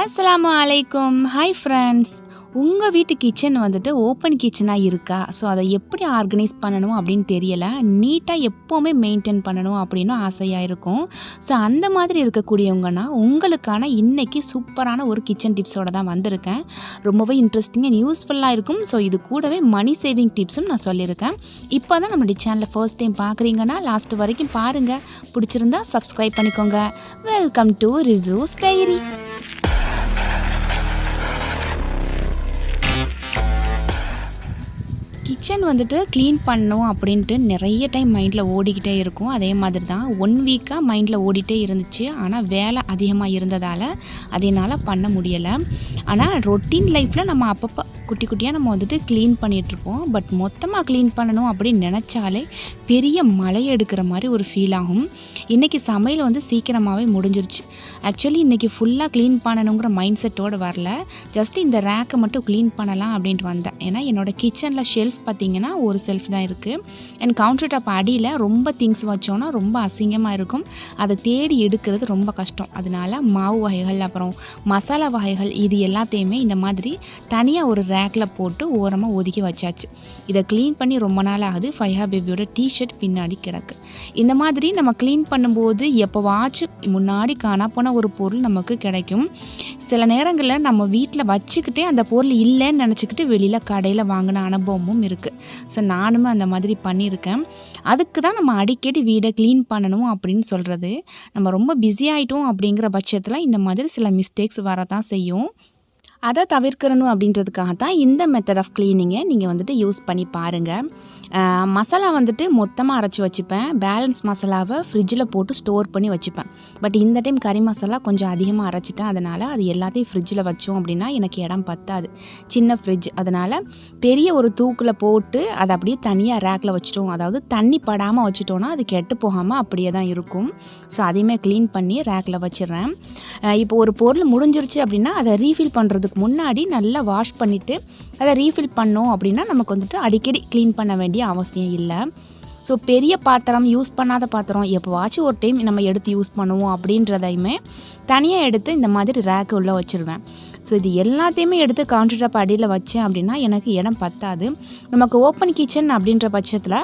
அஸ்லாம் அலைக்கும் hi friends உங்கள் வீட்டு கிச்சன் வந்துட்டு ஓப்பன் கிச்சனாக இருக்கா? ஸோ அதை எப்படி ஆர்கனைஸ் பண்ணணும் அப்படின்னு தெரியலை. நீட்டாக எப்போவுமே மெயின்டைன் பண்ணணும் அப்படின்னு ஆசையாக இருக்கும். ஸோ அந்த மாதிரி இருக்கக்கூடியவங்கன்னா உங்களுக்கான இன்றைக்கி சூப்பரான ஒரு கிச்சன் டிப்ஸோட தான் வந்திருக்கேன். ரொம்பவே இன்ட்ரெஸ்டிங் அண்ட் யூஸ்ஃபுல்லாக இருக்கும். ஸோ இது கூடவே மணி சேவிங் டிப்ஸும் நான் சொல்லியிருக்கேன். இப்போ தான் நம்மளுடைய சேனலில் ஃபர்ஸ்ட் டைம் பார்க்குறீங்கன்னா லாஸ்ட் வரைக்கும் பாருங்கள் பிடிச்சிருந்தா சப்ஸ்கிரைப் பண்ணிக்கோங்க. Welcome to resources diary kitchen வந்துட்டு க்ளீன் பண்ணணும் அப்படின்ட்டு நிறைய டைம் மைண்டில் ஓடிக்கிட்டே இருக்கும். அதே மாதிரி தான் ஒன் வீக்காக மைண்டில் ஓடிட்டே இருந்துச்சு. ஆனால் வேலை அதிகமாக இருந்ததால் அது என்னால் பண்ண முடியலை. ஆனால் ரொட்டீன் லைஃப்பில் நம்ம அப்பப்போ குட்டி குட்டியாக நம்ம வந்துட்டு க்ளீன் பண்ணிகிட்ருப்போம் பட் மொத்தமாக க்ளீன் பண்ணணும் அப்படின்னு நினச்சாலே பெரிய மலை எடுக்கிற மாதிரி ஒரு ஃபீல் ஆகும். இன்றைக்கி சமையல் வந்து சீக்கிரமாகவே முடிஞ்சிருச்சு. ஆக்சுவலி இன்றைக்கி ஃபுல்லாக க்ளீன் பண்ணணுங்கிற மைண்ட் செட்டோடு வரல. ஜஸ்ட் இந்த ரேக்கை மட்டும் க்ளீன் பண்ணலாம் அப்படின்ட்டு வந்தேன். ஏன்னா என்னோடய கிச்சனில் ஷெல்ஃப் பார்த்தீங்கன்னா ஒரு செல்ஃப் தான் இருக்குது அண்ட் கவுண்டர் டாப் அடியில் ரொம்ப திங்ஸ் வச்சோன்னா ரொம்ப அசிங்கமாக இருக்கும். அதை தேடி எடுக்கிறது ரொம்ப கஷ்டம். அதனால மாவு வகைகள் அப்புறம் மசாலா வகைகள் இது எல்லாத்தையுமே இந்த மாதிரி தனியாக ஒரு ரேக்கில் போட்டு ஓரமாக ஒதுக்கி வச்சாச்சு. இதை க்ளீன் பண்ணி ரொம்ப நாள் ஆகுது. ஃபைஹா பேபியோட டிஷர்ட் பின்னாடி கிடக்கு. இந்த மாதிரி நம்ம க்ளீன் பண்ணும்போது எப்போவாச்சும் முன்னாடி காணா போன ஒரு பொருள் நமக்கு கிடைக்கும். சில நேரங்களில் நம்ம வீட்டில் வச்சுக்கிட்டே அந்த பொருள் இல்லைன்னு நினச்சிக்கிட்டு வெளியில் கடையில் வாங்கின அனுபவமும் இருக்குது ஸோ நானும் அந்த மாதிரி பண்ணியிருக்கேன். அதுக்கு தான் நம்ம அடிக்கடி வீடை க்ளீன் பண்ணணும் அப்படின்னு சொல்கிறது நம்ம ரொம்ப பிஸி ஆகிட்டோம் அப்படிங்கிற பட்சத்தில் இந்த மாதிரி சில மிஸ்டேக்ஸ் வரதான் செய்யும். அதை தவிர்க்கணும் அப்படின்றதுக்காக தான் இந்த மெத்தட் ஆஃப் க்ளீனிங்கை நீங்கள் வந்துட்டு யூஸ் பண்ணி பாருங்கள் மசாலா வந்துட்டு மொத்தமாக அரைச்சி வச்சுப்பேன். பேலன்ஸ் மசாலாவை ஃப்ரிட்ஜில் போட்டு ஸ்டோர் பண்ணி வச்சுப்பேன். பட் இந்த டைம் கறி மசாலா கொஞ்சம் அதிகமாக அரைச்சிட்டேன். அதனால் அது எல்லாத்தையும் ஃப்ரிட்ஜில் வச்சோம் அப்படின்னா எனக்கு இடம் பத்தாது. சின்ன ஃப்ரிட்ஜ் அதனால் பெரிய ஒரு தூக்கில் போட்டு அதை அப்படியே தனியாக ரேக்கில் வச்சுட்டோம். அதாவது தண்ணி படாமல் வச்சுட்டோன்னா அது கெட்டு போகாமல் அப்படியே தான் இருக்கும். ஸோ அதையுமே க்ளீன் பண்ணி ரேக்கில் வச்சிடுறேன். இப்போ ஒரு பொருள் முடிஞ்சிருச்சு அப்படின்னா அதை ரீஃபில் பண்ணுறதுக்கு முன்னாடி நல்லா வாஷ் பண்ணிவிட்டு அதை ரீஃபில் பண்ணோம் அப்படின்னா நமக்கு வந்துட்டு அடிக்கடி க்ளீன் பண்ண வேண்டிய அவசியம் இல்லை. ஸோ பெரிய பாத்திரம் யூஸ் பண்ணாத பாத்திரம் எப்போவாச்சும் ஒரு டைம் நம்ம எடுத்து யூஸ் பண்ணுவோம் அப்படின்றதையுமே தனியாக எடுத்து இந்த மாதிரி ரேக்கு உள்ளே வச்சுருவேன். ஸோ இது எல்லாத்தையுமே எடுத்து கவுண்டர் டாப் அடியில் வச்சேன் அப்படின்னா எனக்கு இடம் பத்தாது. நமக்கு ஓப்பன் கிச்சன் அப்படின்ற பட்சத்தில்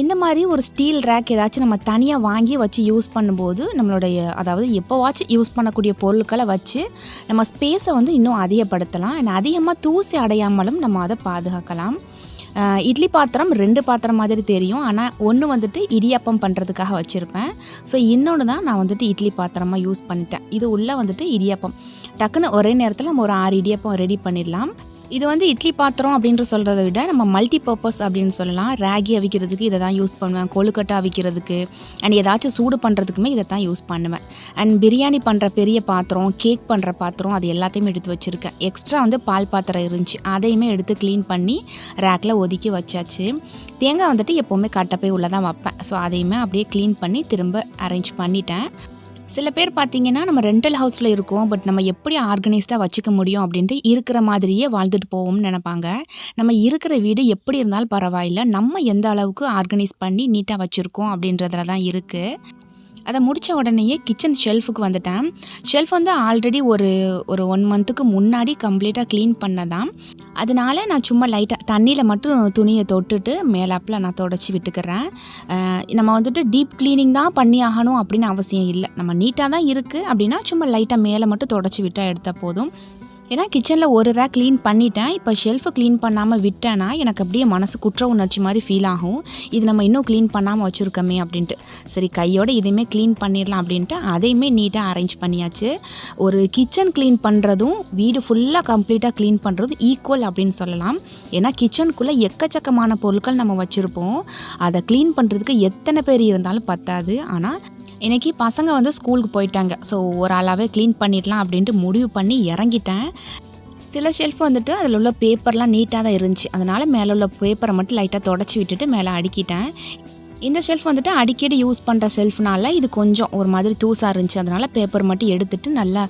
இந்த மாதிரி ஒரு ஸ்டீல் ரேக் ஏதாச்சும் நம்ம தனியாக வாங்கி வச்சு யூஸ் பண்ணும்போது நம்மளுடைய அதாவது எப்போவாச்சும் யூஸ் பண்ணக்கூடிய பொருட்களை வச்சு நம்ம ஸ்பேஸை வந்து இன்னும் அதிகப்படுத்தலாம். அண்ட் அதிகமாக தூசி அடையாமலும் நம்ம அதை பாதுகாக்கலாம். இட்லி பாத்திரம் ரெண்டு பாத்திரம் மாதிரி தெரியும். ஆனால் ஒன்று வந்துட்டு இடியாப்பம் பண்ணுறதுக்காக வச்சுருப்பேன். ஸோ இன்னொன்று தான் நான் வந்துட்டு இட்லி பாத்திரமாக யூஸ் பண்ணிட்டேன். இது உள்ளே வந்துட்டு இடியாப்பம். டக்குன்னு ஒரே நேரத்தில் நம்ம ஒரு ஆறு இடியாப்பம் ரெடி பண்ணிடலாம். இது வந்து இட்லி பாத்திரம் அப்படின்ற சொல்கிறத விட நம்ம மல்டி பர்பஸ் அப்படின்னு சொல்லலாம். ராகி அவிக்கிறதுக்கு இதை தான் யூஸ் பண்ணுவேன். கொழுக்கட்டை அவிக்கிறதுக்கு அண்ட் ஏதாச்சும் சூடு பண்ணுறதுக்குமே இதை தான் யூஸ் பண்ணுவேன். அண்ட் பிரியாணி பண்ணுற பெரிய பாத்திரம் கேக் பண்ணுற பாத்திரம் அது எல்லாத்தையுமே எடுத்து வச்சுருக்கேன். எக்ஸ்ட்ரா வந்து பால் பாத்திரம் இருந்துச்சு. அதையுமே எடுத்து க்ளீன் பண்ணி ரேக்கில் ஒதுக்கி வச்சாச்சு. தேங்காய் வந்துட்டு எப்போவுமே கட்டப்பை உள்ளே தான் வைப்பேன். ஸோ அதையுமே அப்படியே க்ளீன் பண்ணி திரும்ப அரேஞ்ச் பண்ணிட்டேன். சில பேர் பார்த்தீங்கன்னா நம்ம ரெண்டல் ஹவுஸில் இருக்கோம் பட் நம்ம எப்படி ஆர்கனைஸ்டாக வச்சுக்க முடியும் அப்படின்ட்டு இருக்கிற மாதிரியே வாழ்ந்துட்டு போவோம்னு நினைப்பாங்க. நம்ம இருக்கிற வீடு எப்படி இருந்தாலும் பரவாயில்ல. நம்ம எந்த அளவுக்கு ஆர்கனைஸ் பண்ணி நீட்டாக வச்சுருக்கோம் அப்படின்றதுல தான் இருக்குது அதை முடித்த உடனேயே கிச்சன் ஷெல்ஃபுக்கு வந்துட்டேன். ஷெல்ஃப் வந்து ஆல்ரெடி ஒரு ஒரு ஒன் மந்த்துக்கு முன்னாடி கம்ப்ளீட்டாக க்ளீன் பண்ணதான். அதனால நான் சும்மா லைட்டாக தண்ணியில் மட்டும் துணியை தொட்டுட்டு மேலாப்பில் நான் தொடச்சி விட்டுக்கிறேன். நம்ம வந்துட்டு டீப் க்ளீனிங் தான் பண்ணி ஆகணும் அப்படின்னு அவசியம் இல்லை. நம்ம நீட்டாக தான் இருக்குது அப்படின்னா சும்மா லைட்டாக மேலே மட்டும் தொடச்சி விட்டால் எடுத்தால் போதும். ஏன்னா கிச்சனில் ஒரு ரேக் க்ளீன் பண்ணிட்டேன். இப்போ ஷெல்ஃபை க்ளீன் பண்ணாமல் விட்டேன்னா எனக்கு அப்படியே மனசு குற்ற உணர்ச்சி மாதிரி ஃபீல் ஆகும். இது நம்ம இன்னும் க்ளீன் பண்ணாமல் வச்சுருக்கோமே அப்படின்ட்டு. சரி கையோட இதையுமே க்ளீன் பண்ணிடலாம் அப்படின்ட்டு அதையுமே நீட்டாக அரேஞ்ச் பண்ணியாச்சு. ஒரு கிச்சன் க்ளீன் பண்ணுறதும் வீடு ஃபுல்லாக கம்ப்ளீட்டாக க்ளீன் பண்ணுறதும் ஈக்குவல் அப்படின்னு சொல்லலாம். ஏன்னா கிச்சனுக்குள்ளே எக்கச்சக்கமான பொருட்கள் நம்ம வச்சுருப்போம். அதை க்ளீன் பண்ணுறதுக்கு எத்தனை பேர் இருந்தாலும் பத்தாது. ஆனால் இன்றைக்கி பசங்க வந்து ஸ்கூலுக்கு போயிட்டாங்க. ஸோ ஒரு ஆளாகவே க்ளீன் பண்ணிடலாம் அப்படின்ட்டு முடிவு பண்ணி இறங்கிட்டேன். சில ஷெல்ஃப் வந்துட்டு அதில் உள்ள பேப்பர்லாம் நீட்டாக தான் இருந்துச்சு. அதனால் மேலே உள்ள பேப்பரை மட்டும் லைட்டாக தொடச்சி விட்டுட்டு மேலே அடுக்கிட்டேன். இந்த ஷெல்ஃப் வந்துட்டு அடிக்கடி யூஸ் பண்ணுற ஷெல்ஃப்னால இது கொஞ்சம் ஒரு மாதிரி தூசாக இருந்துச்சு. அதனால் பேப்பர் மட்டும் எடுத்துட்டு நல்லா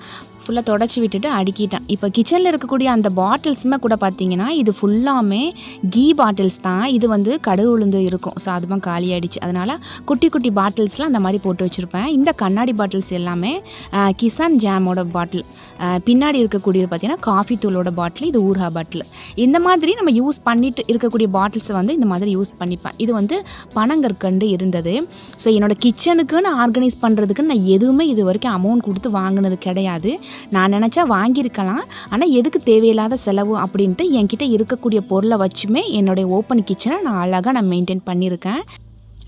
ஃபுல்லாக தொடச்சி விட்டுட்டு அடுக்கிட்டேன். இப்போ கிச்சனில் இருக்கக்கூடிய அந்த பாட்டில்ஸுமே கூட பார்த்தீங்கன்னா இது ஃபுல்லாமே கீ பாட்டில்ஸ் தான். இது வந்து கடுகு உளுந்து இருக்கும். ஸோ அதுவும் காலி ஆயிடுச்சு. அதனால் குட்டி குட்டி பாட்டில்ஸ்லாம் அந்த மாதிரி போட்டு வச்சுருப்பேன். இந்த கண்ணாடி பாட்டில்ஸ் எல்லாமே கிசான் ஜாமோட பாட்டில் பின்னாடி இருக்கக்கூடியது பார்த்தீங்கன்னா காஃபி தூளோட பாட்டில் இது ஊர்ஹா பாட்டில் இந்த மாதிரி நம்ம யூஸ் பண்ணிட்டு இருக்கக்கூடிய பாட்டில்ஸை வந்து இந்த மாதிரி யூஸ் பண்ணிப்பேன். இது வந்து பனங்கற்கண்டு இருந்தது. ஸோ என்னோட கிச்சனுக்குன்னு ஆர்கனைஸ் பண்ணுறதுக்குன்னு நான் எதுவுமே இது வரைக்கும் அமௌண்ட் கொடுத்து வாங்கினது கிடையாது. நான் நினச்சா வாங்கியிருக்கலாம். ஆனால் எதுக்கு தேவையில்லாத செலவு அப்படின்ட்டு என்கிட்ட இருக்கக்கூடிய பொருளை வச்சுமே என்னுடைய ஓப்பன் கிச்சனை நான் அழகாக நான் மெயின்டைன் பண்ணியிருக்கேன்.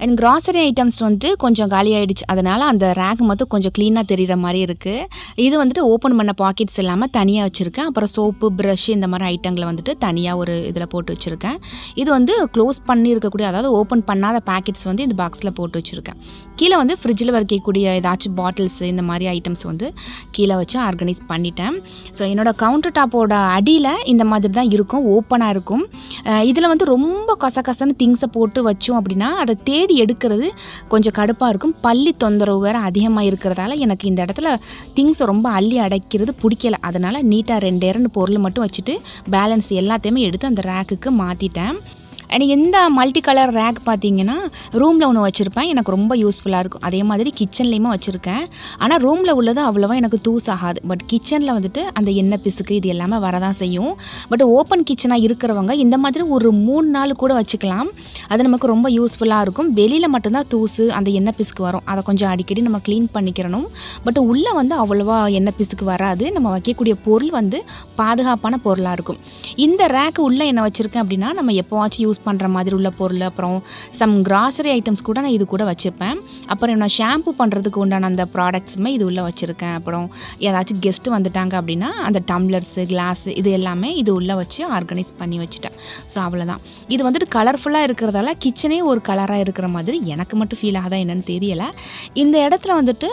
அண்ட் கிராசரி ஐட்டம்ஸ் வந்துட்டு கொஞ்சம் காலி ஆயிடுச்சு. அதனால் அந்த ரேக் மட்டும் கொஞ்சம் க்ளீனாக தெரிகிற மாதிரி இருக்குது இது வந்துட்டு ஓப்பன் பண்ண பாக்கெட்ஸ் இல்லாமல் தனியாக வச்சுருக்கேன். அப்புறம் சோப்பு ப்ரஷ் இந்த மாதிரி ஐட்டங்களை வந்துட்டு தனியாக ஒரு இதில் போட்டு வச்சுருக்கேன். இது வந்து க்ளோஸ் பண்ணி இருக்கக்கூடிய அதாவது ஓப்பன் பண்ணாத பேக்கெட்ஸ் வந்து இந்த பாக்ஸில் போட்டு வச்சுருக்கேன். கீழே வந்து ஃப்ரிட்ஜில் வைக்கக்கூடிய ஏதாச்சும் பாட்டில்ஸ் இந்த மாதிரி ஐட்டம்ஸ் வந்து கீழே வச்சு ஆர்கனைஸ் பண்ணிட்டேன். ஸோ என்னோடய கவுண்டர் டாப்போட அடியில் இந்த மாதிரி தான் இருக்கும் ஓப்பனாக இருக்கும். இதில் வந்து ரொம்ப கசகசன்னு திங்ஸை போட்டு வச்சோம் அப்படின்னா அதை தேடி எடுக்கிறது கொஞ்சம் கடுப்பாக இருக்கும். பள்ளி தொந்தரவு வேறு அதிகமாக இருக்கிறதால எனக்கு இந்த இடத்துல திங்ஸை ரொம்ப அள்ளி அடைக்கிறது பிடிக்கல. அதனால் நீட்டாக ரெண்டு இரண்டு பொருள் மட்டும் வச்சுட்டு பேலன்ஸ் எல்லாத்தையுமே எடுத்து அந்த ரேக்குக்கு மாற்றிட்டேன் எனக்கு எந்த மல்டி கலர் ரேக் பார்த்தீங்கன்னா ரூமில் ஒன்று வச்சுருப்பேன். எனக்கு ரொம்ப யூஸ்ஃபுல்லாக இருக்கும். அதே மாதிரி கிச்சன்லேயுமே வச்சுருக்கேன். ஆனால் ரூமில் உள்ளது அவ்வளோவா எனக்கு தூஸ் ஆகாது. பட் கிச்சனில் வந்துட்டு அந்த எண்ணெய் பிசுக்கு இது எல்லாமே வரதான் செய்யும். பட் ஓப்பன் கிச்சனாக இருக்கிறவங்க இந்த மாதிரி ஒரு மூணு நாள் கூட வச்சுக்கலாம். அது நமக்கு ரொம்ப யூஸ்ஃபுல்லாக இருக்கும். வெளியில் மட்டும்தான் தூசு அந்த எண்ணெய் பிசுக்கு வரும். அதை கொஞ்சம் அடிக்கடி நம்ம க்ளீன் பண்ணிக்கிறணும். பட் உள்ளே வந்து அவ்வளோவா எண்ணெய் பிசுக்கு வராது. நம்ம வைக்கக்கூடிய பொருள் வந்து பாதுகாப்பான பொருளாக இருக்கும். இந்த ரேக்கு உள்ளே என்ன வச்சுருக்கேன் அப்படின்னா நம்ம எப்போவாச்சும் யூஸ் பண்ணுற மாதிரி உள்ள பொருள் அப்புறம் சம் கிராசரி ஐட்டம்ஸ் கூட நான் இது கூட வச்சுருப்பேன். அப்புறம் நான் ஷாம்பு பண்ணுறதுக்கு உண்டான அந்த ப்ராடக்ட்ஸுமே இது உள்ளே வச்சுருக்கேன். அப்புறம் ஏதாச்சும் கெஸ்ட்டு வந்துட்டாங்க அப்படின்னா அந்த டம்ளர்ஸு கிளாஸு இது எல்லாமே இது உள்ளே வச்சு ஆர்கனைஸ் பண்ணி வச்சுட்டேன். ஸோ அவ்வளோதான் இது வந்துட்டு கலர்ஃபுல்லாக இருக்கிறதால கிச்சனே ஒரு கலராக இருக்கிற மாதிரி எனக்கு மட்டும் ஃபீல் ஆகுதா என்னென்னு தெரியலை. இந்த இடத்துல வந்துட்டு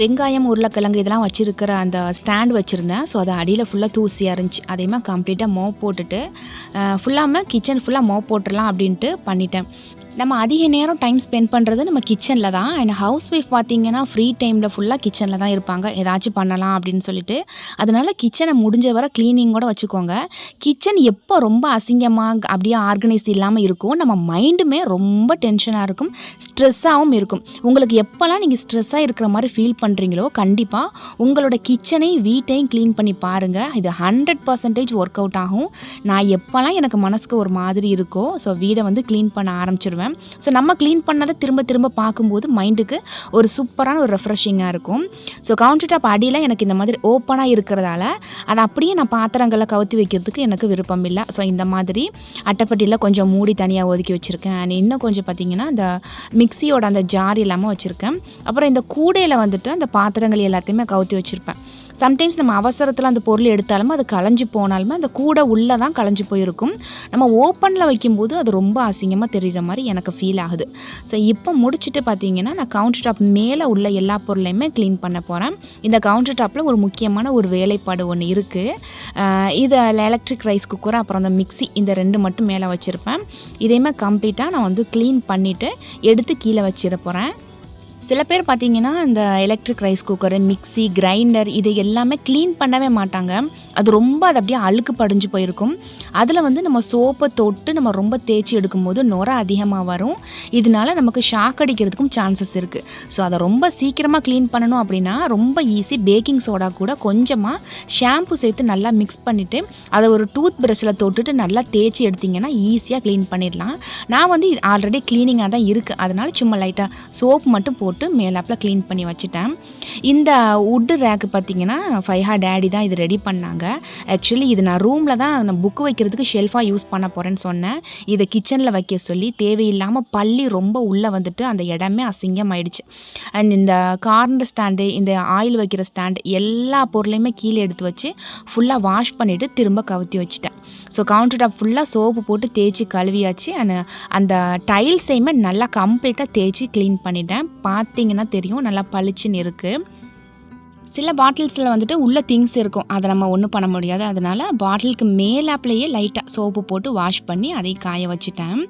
வெங்காயம் உருளைக்கிழங்கு இதெல்லாம் வச்சுருக்கிற அந்த ஸ்டாண்ட் வச்சுருந்தேன். ஸோ அது அடியில் ஃபுல்லாக தூசியாக இருந்துச்சு அதேமாதிரி கம்ப்ளீட்டாக மோ போட்டுட்டு ஃபுல்லாமே கிச்சன் ஃபுல்லாக மோ போட்டுடலாம் அப்படின்ட்டு பண்ணிட்டேன். நம்ம அதிக நேரம் டைம் ஸ்பெண்ட் பண்ணுறது நம்ம கிச்சனில் தான். அண்ட் ஹவுஸ் ஒய்ஃப் பார்த்தீங்கன்னா ஃப்ரீ டைமில் ஃபுல்லாக கிச்சனில் தான் இருப்பாங்க. ஏதாச்சும் பண்ணலாம் அப்படின்னு சொல்லிட்டு. அதனால் கிச்சனை முடிஞ்ச வரை க்ளீனிங்கோட வச்சுக்கோங்க. கிச்சன் எப்போ ரொம்ப அசிங்கமாக அப்படியே ஆர்கனைஸ் இல்லாமல் இருக்கும் நம்ம மைண்டுமே ரொம்ப டென்ஷனாக இருக்கும். ஸ்ட்ரெஸ்ஸாகவும் இருக்கும். உங்களுக்கு எப்போல்லாம் நீங்கள் ஸ்ட்ரெஸ்ஸாக இருக்கிற மாதிரி ஃபீல் பண்ணுறீங்களோ கண்டிப்பாக உங்களோட கிச்சனை வீட்டையும் க்ளீன் பண்ணி பாருங்கள் இது ஹண்ட்ரட் பர்சன்டேஜ் ஒர்க் அவுட் ஆகும். நான் எப்போல்லாம் எனக்கு மனசுக்கு ஒரு மாதிரி இருக்கோ ஸோ வீடை வந்து க்ளீன் பண்ண ஆரம்பிச்சிருவேன். ஸோ நம்ம க்ளீன் பண்ணதை திரும்ப திரும்ப பார்க்கும்போது மைண்டுக்கு ஒரு சூப்பரான ஒரு ரெஃப்ரெஷிங்காக இருக்கும். ஸோ கவுண்டர் டாப் அடியில் எனக்கு இந்த மாதிரி ஓப்பனாக இருக்கிறதால அதை அப்படியே நான் பாத்திரங்களை கவுத்தி வைக்கிறதுக்கு எனக்கு விருப்பம் இல்லை. ஸோ இந்த மாதிரி அட்டைப்பட்டியில் கொஞ்சம் மூடி தனியாக ஒதுக்கி வச்சுருக்கேன். அண்ட் இன்னும் கொஞ்சம் பார்த்தீங்கன்னா அந்த மிக்சியோட அந்த ஜார் இல்லாமல் வச்சுருக்கேன். அப்புறம் இந்த கூடையில் வந்துட்டு அந்த பாத்திரங்கள் எல்லாத்தையுமே கவுத்தி வச்சுருப்பேன். சம்டைம்ஸ் நம்ம அவசரத்தில் அந்த பொருள் எடுத்தாலுமே அது களைஞ்சி போனாலுமே அந்த கூடை உள்ளே தான் களைஞ்சு போயிருக்கும். நம்ம ஓப்பனில் வைக்கும்போது அது ரொம்ப அசிங்கமாக தெரிகிற மாதிரி எனக்கு ஃபீல் ஆகுது. ஸோ இப்போ முடிச்சுட்டு பார்த்தீங்கன்னா நான் கவுண்டர் டாப் மேலே உள்ள எல்லா பொருளையுமே க்ளீன் பண்ண போகிறேன் இந்த கவுண்டர் டாப்பில் ஒரு முக்கியமான ஒரு வேலைப்பாடு ஒன்று இருக்குது இது எலக்ட்ரிக் ரைஸ் குக்கர் அப்புறம் அந்த மிக்ஸி இந்த ரெண்டு மட்டும் மேலே வச்சுருப்பேன். இதையுமே கம்ப்ளீட்டாக நான் வந்து க்ளீன் பண்ணிவிட்டு எடுத்து கீழே வச்சிட போகிறேன் சில பேர் பார்த்தீங்கன்னா இந்த electric rice cooker mixie grinder இது எல்லாமே க்ளீன் பண்ணவே மாட்டாங்க. அது ரொம்ப அது அப்படியே அழுக்கு படிஞ்சு போயிருக்கும். அதில் வந்து நம்ம சோப்பை தொட்டு நம்ம ரொம்ப தேய்ச்சி எடுக்கும்போது நுர அதிகமாக வரும். இதனால நமக்கு ஷாக் அடிக்கிறதுக்கும் சான்சஸ் இருக்குது ஸோ அதை ரொம்ப சீக்கிரமாக க்ளீன் பண்ணணும் அப்படின்னா ரொம்ப ஈஸி பேக்கிங் சோடா கூட கொஞ்சமாக ஷாம்பு சேர்த்து நல்லா மிக்ஸ் பண்ணிவிட்டு அதை ஒரு டூத் ப்ரஷில் தொட்டுட்டு நல்லா தேய்ச்சி எடுத்திங்கன்னா ஈஸியாக க்ளீன் பண்ணிடலாம். நான் வந்து ஆல்ரெடி க்ளீனிங்காக தான் இருக்குது அதனால் சும்மா லைட்டாக சோப் மட்டும் போட்டு மேலாப்பில் க்ளீன் பண்ணி வச்சுட்டேன். இந்த உட்டு ரேக்கு பார்த்தீங்கன்னா ஃபைஹா டேடி தான் இது ரெடி பண்ணாங்க. ஆக்சுவலி இது நான் ரூமில் தான் நான் புக்கு வைக்கிறதுக்கு ஷெல்ஃபாக யூஸ் பண்ண போகிறேன்னு சொன்னேன். இதை கிச்சனில் வைக்க சொல்லி தேவையில்லாமல் பள்ளி ரொம்ப உள்ளே வந்துட்டு அந்த இடமே அசிங்கமாயிடுச்சு. அண்ட் இந்த கார்னர் ஸ்டாண்டு இந்த ஆயில் வைக்கிற ஸ்டாண்டு எல்லா பொருளையுமே கீழே எடுத்து வச்சு ஃபுல்லாக வாஷ் பண்ணிவிட்டு திரும்ப கவுத்தி வச்சுட்டேன். ஸோ கவுண்டர் டாப் ஃபுல்லாக சோப்பு போட்டு தேய்ச்சி கழுவியாச்சு. அண்ட் அந்த டைல்ஸையுமே நல்லா கம்ப்ளீட்டாக தேய்ச்சி க்ளீன் பண்ணிட்டேன். பார்த்தீங்கன்னா தெரியும் நல்லா பளிச்சுன்னு இருக்குது சில பாட்டில்ஸில் வந்துட்டு உள்ள திங்ஸ் இருக்கும். அதை நம்ம ஒன்றும் பண்ண முடியாது. அதனால் பாட்டிலுக்கு மேலாப்லேயே லைட்டாக சோப்பு போட்டு வாஷ் பண்ணி அதை காய வச்சுட்டேன்.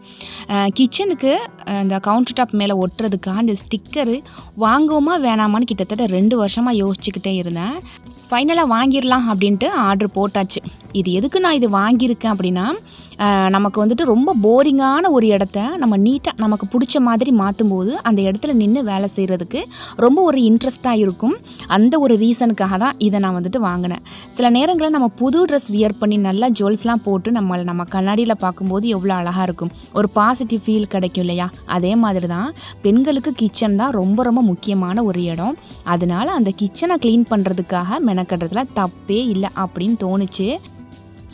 கிச்சனுக்கு இந்த கவுண்டர் டாப் மேலே ஒட்டுறதுக்காக அந்த ஸ்டிக்கரு வாங்குவோமா வேணாமான்னு கிட்டத்தட்ட ரெண்டு வருஷமாக யோசிச்சுக்கிட்டே இருந்தேன். ஃபைனலாக வாங்கிடலாம் அப்படின்ட்டு ஆர்டர் போட்டாச்சு. இது எதுக்கு நான் இது வாங்கியிருக்கேன் அப்படின்னா நமக்கு வந்துட்டு ரொம்ப போரிங்கான ஒரு இடத்த நம்ம நீட்டாக நமக்கு பிடிச்ச மாதிரி மாற்றும் போது அந்த இடத்துல நின்று வேலை செய்கிறதுக்கு ரொம்ப ஒரு இன்ட்ரெஸ்ட்டாக இருக்கும். அந்த ஒரு ஒரு ரீசனுக்காக தான் இதை நான் வந்துட்டு வாங்கினேன். சில நேரங்களில் நம்ம புது ட்ரெஸ் வியர் பண்ணி நல்லா ஜுவல்ஸ்லாம் போட்டு நம்ம நம்ம கண்ணாடியில் பார்க்கும்போது எவ்வளோ அழகாக இருக்கும். ஒரு பாசிட்டிவ் ஃபீல் கிடைக்கும் இல்லையா? அதே மாதிரி தான் பெண்களுக்கு கிச்சன் தான் ரொம்ப ரொம்ப முக்கியமான ஒரு இடம். அதனால அந்த கிச்சனை க்ளீன் பண்ணுறதுக்காக மெனக்கட்டுறதுல தப்பே இல்லை அப்படின்னு தோணுச்சு.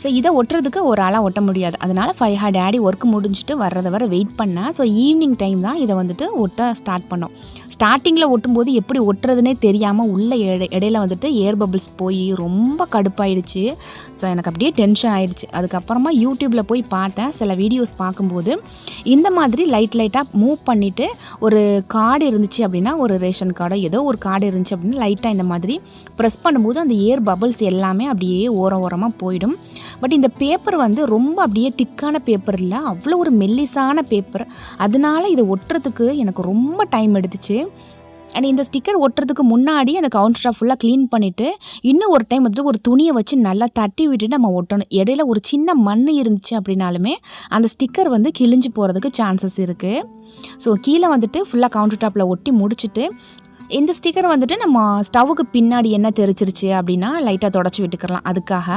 ஸோ இதை ஒட்டுறதுக்கு ஒரு ஆளாக ஒட்ட முடியாது. அதனால் ஃபைவ் ஹா டேடி ஒர்க் முடிஞ்சுட்டு வர்றதை வர வெயிட் பண்ணேன் ஸோ ஈவினிங் டைம் தான் இதை வந்துட்டு ஒட்ட ஸ்டார்ட் பண்ணோம். ஸ்டார்டிங்கில் ஒட்டும்போது எப்படி ஒட்டுறதுனே தெரியாமல் உள்ள இடையில வந்துட்டு ஏர் பபிள்ஸ் போய் ரொம்ப கடுப்பாயிடுச்சு. ஸோ எனக்கு அப்படியே டென்ஷன் ஆயிடுச்சு. அதுக்கப்புறமா யூடியூப்பில் போய் பார்த்தேன். சில வீடியோஸ் பார்க்கும்போது இந்த மாதிரி லைட் லைட்டாக மூவ் பண்ணிவிட்டு ஒரு கார்டு இருந்துச்சு அப்படின்னா ஒரு ரேஷன் கார்டோ ஏதோ ஒரு கார்டு இருந்துச்சு அப்படின்னா லைட்டாக இந்த மாதிரி ப்ரெஸ் பண்ணும்போது அந்த ஏர் பபிள்ஸ் எல்லாமே அப்படியே ஓரம் ஓரமாக போயிடும். பட் இந்த பேப்பர் வந்து ரொம்ப அப்படியே திக்கான பேப்பர் இல்லை. அவ்வளோ ஒரு மெல்லிசான பேப்பர் அதனால இதை ஒட்டுறதுக்கு எனக்கு ரொம்ப டைம் எடுத்துச்சு. அண்ட் இந்த ஸ்டிக்கர் ஒட்டுறதுக்கு முன்னாடி அந்த கவுண்டர் ஃபுல்லாக க்ளீன் பண்ணிவிட்டு இன்னும் ஒரு டைம் வந்துட்டு ஒரு துணியை வச்சு நல்லா தட்டி விட்டுட்டு நம்ம ஒட்டணும். இடையில ஒரு சின்ன மண் இருந்துச்சு அப்படின்னாலுமே அந்த ஸ்டிக்கர் வந்து கிழிஞ்சு போகிறதுக்கு சான்சஸ் இருக்குது ஸோ கீழே வந்துட்டு ஃபுல்லாக கவுண்டர் டாப்பில் ஒட்டி முடிச்சுட்டு இந்த ஸ்டிக்கர் வந்துட்டு நம்ம ஸ்டவ்வுக்கு பின்னாடி என்ன தெரிச்சிருச்சு அப்படின்னா லைட்டாக தொடச்சி விட்டுக்கலாம். அதுக்காக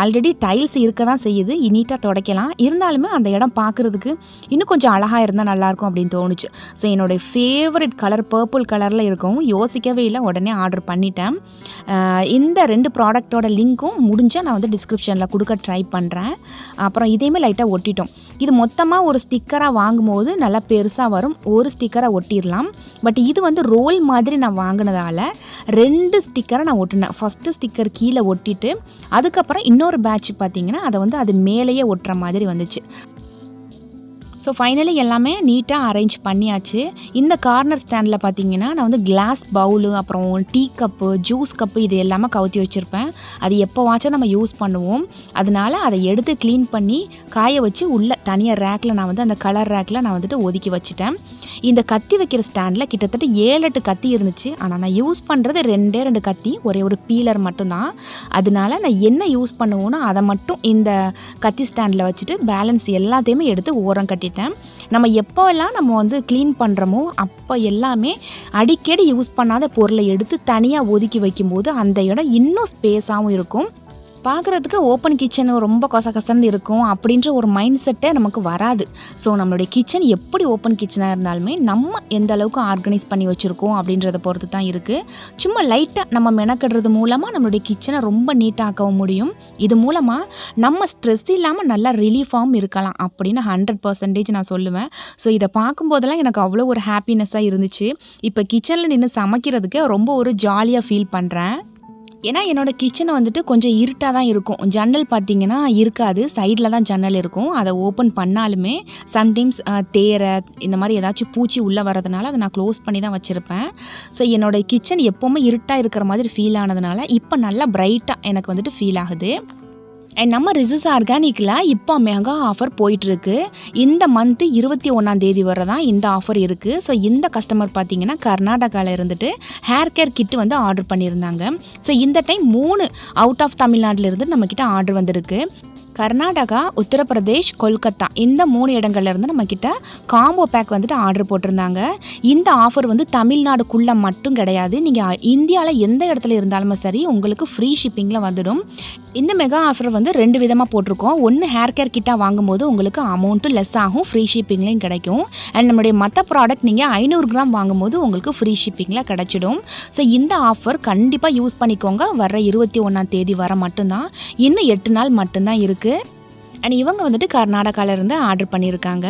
ஆல்ரெடி டைல்ஸ் இருக்க தான் செய்யுது நீட்டாக துடைக்கலாம். இருந்தாலுமே அந்த இடம் பார்க்குறதுக்கு இன்னும் கொஞ்சம் அழகாக இருந்தால் நல்லாயிருக்கும் அப்படின்னு தோணுச்சு. ஸோ என்னுடைய ஃபேவரட் கலர் பர்பிள் கலரில் இருக்கும் யோசிக்கவே இல்லை. உடனே ஆர்டர் பண்ணிட்டேன். இந்த ரெண்டு ப்ராடக்ட்டோட லிங்க்கும் முடிஞ்சால் நான் வந்து டிஸ்கிரிப்ஷனில் கொடுக்க ட்ரை பண்ணுறேன் அப்புறம் இதையுமே லைட்டாக ஒட்டிட்டோம். இது மொத்தமாக ஒரு ஸ்டிக்கராக வாங்கும்போது நல்லா பெருசாக வரும். ஒரு ஸ்டிக்கராக ஒட்டிடலாம். பட் இது வந்து ரோல் மாதிரி நான் வாங்கினதால ரெண்டு ஸ்டிக்கரை நான் ஒட்டினேன். ஃபஸ்ட்டு ஸ்டிக்கர் கீழே ஒட்டிட்டு அதுக்கப்புறம் இன்னொரு பேட்ச் பார்த்தீங்கன்னா அதை வந்து அது மேலேயே ஒட்டுற மாதிரி வந்துச்சு. ஸோ ஃபைனலி எல்லாமே நீட்டாக அரேஞ்ச் பண்ணியாச்சு. இந்த கார்னர் ஸ்டாண்டில் பார்த்தீங்கன்னா நான் வந்து கிளாஸ் பவுலு அப்புறம் டீ கப்பு ஜூஸ் கப்பு இது எல்லாமே கவுத்தி வச்சுருப்பேன். அது எப்போவாச்சும் நம்ம யூஸ் பண்ணுவோம். அதனால அதை எடுத்து க்ளீன் பண்ணி காய வச்சு உள்ளே தனியாக ரேக்கில் நான் வந்து அந்த கலர் ரேக்கில் நான் வந்துட்டு ஒதுக்கி வச்சுட்டேன். இந்த கத்தி வைக்கிற ஸ்டாண்டில் கிட்டத்தட்ட ஏழு எட்டு கத்தி இருந்துச்சு. ஆனால் நான் யூஸ் பண்ணுறது ரெண்டே ரெண்டு கத்தி ஒரே ஒரு பீலர் மட்டும்தான். அதனால நான் என்ன யூஸ் பண்ணுவோனோ அதை மட்டும் இந்த கத்தி ஸ்டாண்டில் வச்சுட்டு பேலன்ஸ் எல்லாத்தையுமே எடுத்து ஓரம் கட்டி கட்டிட்டேன். நம்ம எப்போல்லாம் நம்ம வந்து க்ளீன் பண்ணுறோமோ அப்போ எல்லாமே அடிக்கடி யூஸ் பண்ணாத பொருளை எடுத்து தனியாக ஒதுக்கி வைக்கும்போது அந்த இடம் இன்னும் ஸ்பேஸாகவும் இருக்கும். பார்க்குறதுக்கு ஓப்பன் கிச்சன் ரொம்ப கொச கசந்து இருக்கும் அப்படின்ற ஒரு மைண்ட் செட்டே நமக்கு வராது. ஸோ நம்மளுடைய கிச்சன் எப்படி ஓப்பன் கிச்சனாக இருந்தாலுமே நம்ம எந்த அளவுக்கு ஆர்கனைஸ் பண்ணி வச்சுருக்கோம் அப்படின்றத பொறுத்து தான் இருக்குது சும்மா லைட்டாக நம்ம மெனக்கடுறது மூலமாக நம்மளுடைய கிச்சனை ரொம்ப நீட்டாக்கவும் முடியும். இது மூலமாக நம்ம ஸ்ட்ரெஸ் இல்லாமல் நல்லா ரிலீஃபாகவும் இருக்கலாம் அப்படின்னு ஹண்ட்ரட் பர்சன்டேஜ் நான் சொல்லுவேன். ஸோ இதை பார்க்கும்போதெல்லாம் எனக்கு அவ்வளோ ஒரு ஹாப்பினஸ்ஸாக இருந்துச்சு. இப்போ கிச்சனில் நின்று சமைக்கிறதுக்கு ரொம்ப ஒரு ஜாலியாக ஃபீல் பண்ணுறேன் ஏன்னா என்னோட கிச்சனை வந்துட்டு கொஞ்சம் இருட்டாக தான் இருக்கும். ஜன்னல் பார்த்தீங்கன்னா இருக்காது. சைடில் தான் ஜன்னல் இருக்கும். அதை ஓப்பன் பண்ணாலுமே சம்டைம்ஸ் தேரை இந்த மாதிரி ஏதாச்சும் பூச்சி உள்ளே வரதுனால அதை நான் க்ளோஸ் பண்ணி தான் வச்சுருப்பேன். ஸோ என்னோட கிச்சன் எப்போவுமே இருட்டாக இருக்கிற மாதிரி ஃபீல் ஆனதுனால இப்போ நல்லா பிரைட்டாக எனக்கு வந்துட்டு ஃபீல் ஆகுது. அண்ட் நம்ம ரிசூஸ் ஆர்கானிக்கில் இப்போ மெகா ஆஃபர் போயிட்டுருக்கு. இந்த மந்த்து இருபத்தி ஒன்றாம் தேதி வரை தான் இந்த ஆஃபர் இருக்குது ஸோ இந்த கஸ்டமர் பார்த்தீங்கன்னா கர்நாடகாவில் இருந்துட்டு ஹேர் கேர் கிட்டு வந்து ஆர்டர் பண்ணியிருந்தாங்க. ஸோ இந்த டைம் மூணு அவுட் ஆஃப் தமிழ்நாட்டிலிருந்து நம்மக்கிட்ட ஆர்டர் வந்திருக்கு. கர்நாடகா உத்தரப்பிரதேஷ் கொல்கத்தா இந்த மூணு இடங்கள்ல இருந்து நம்மக்கிட்ட காம்போ பேக் வந்துட்டு ஆர்டர் போட்டிருந்தாங்க. இந்த ஆஃபர் வந்து தமிழ்நாடுக்குள்ளே மட்டும் கிடையாது. நீங்கள் இந்தியாவில் எந்த இடத்துல இருந்தாலுமே சரி உங்களுக்கு ஃப்ரீ ஷிப்பிங்கில் வந்துடும். இந்த மெகா ஆஃபர் வந்து ரெண்டு விதமாக போட்டிருக்கோம். ஒன்று ஹேர் கேர் கிட்டாக வாங்கும்போது உங்களுக்கு அமௌண்ட்டும் லெஸ் ஆகும் ஃப்ரீ ஷிப்பிங்லேயும் கிடைக்கும். அண்ட் நம்மளுடைய மற்ற ப்ராடக்ட் நீங்கள் ஐநூறு கிராம் வாங்கும்போது உங்களுக்கு ஃப்ரீ ஷிப்பிங்கில் கிடைச்சிடும். ஸோ இந்த ஆஃபர் கண்டிப்பாக யூஸ் பண்ணிக்கோங்க. வர இருபத்தி ஒன்றாம் தேதி வர மட்டும்தான். இன்னும் எட்டு நாள் மட்டும்தான் இருக்குது 그 அண்ட் இவங்க வந்துட்டு கர்நாடகாவிலேருந்து ஆர்டர் பண்ணியிருக்காங்க.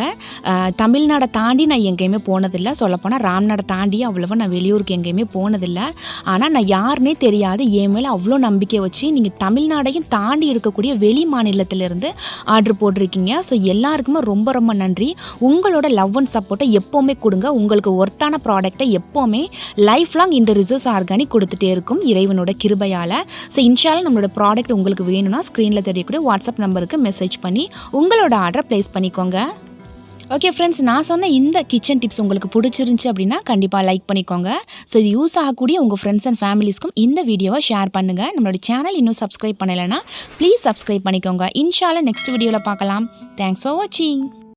தமிழ்நாடை தாண்டி நான் எங்கேயுமே போனதில்லை. சொல்லப்போனால் ராம்நாடை தாண்டி அவ்வளோவா நான் வெளியூருக்கு எங்கேயுமே போனதில்லை. ஆனால் நான் யாருனே தெரியாது. என் மேலே அவ்வளோ நம்பிக்கை வச்சு நீங்கள் தமிழ்நாடையும் தாண்டி இருக்கக்கூடிய வெளி மாநிலத்திலேருந்து ஆர்டர் போட்டிருக்கீங்க. ஸோ எல்லாருக்குமே ரொம்ப ரொம்ப நன்றி. உங்களோட லவ் அண்ட் சப்போர்ட்டை எப்போவுமே கொடுங்க. உங்களுக்கு ஒர்த்தான ப்ராடக்ட்டை எப்போவுமே லைஃப் லாங் இந்த ரிசோர்ஸ் ஆர்கானிக் கொடுத்துட்டே இருக்கும் இறைவனோட கிருபையால். ஸோ இன்ஷால நம்மளோட ப்ராடக்ட் உங்களுக்கு வேணும்னா ஸ்க்ரீனில் தெரியக்கூடிய வாட்ஸ்அப் நம்பருக்கு மெசேஜ் பண்ணி உங்களோட ஆர்டரை ப்ளேஸ் பண்ணிக்கோங்க. ஓகே ஃப்ரெண்ட்ஸ் நான் சொன்ன இந்த கிச்சன் டிப்ஸ் உங்களுக்கு பிடிச்சிருந்துச்சி அப்படின்னா கண்டிப்பாக லைக் பண்ணிக்கோங்க. ஸோ இது யூஸ் ஆகக்கூடிய உங்கள் ஃப்ரெண்ட்ஸ் அண்ட் ஃபேமிலிஸ்க்கும் இந்த வீடியோவை ஷேர் பண்ணுங்கள் நம்மளோட சேனல் இன்னும் சப்ஸ்கிரைப் பண்ணலைன்னா ப்ளீஸ் சப்ஸ்கிரைப் பண்ணிக்கோங்க. இன்ஷால நெக்ஸ்ட் வீடியோவில் பார்க்கலாம். தேங்க்ஸ் ஃபார் வாட்சிங்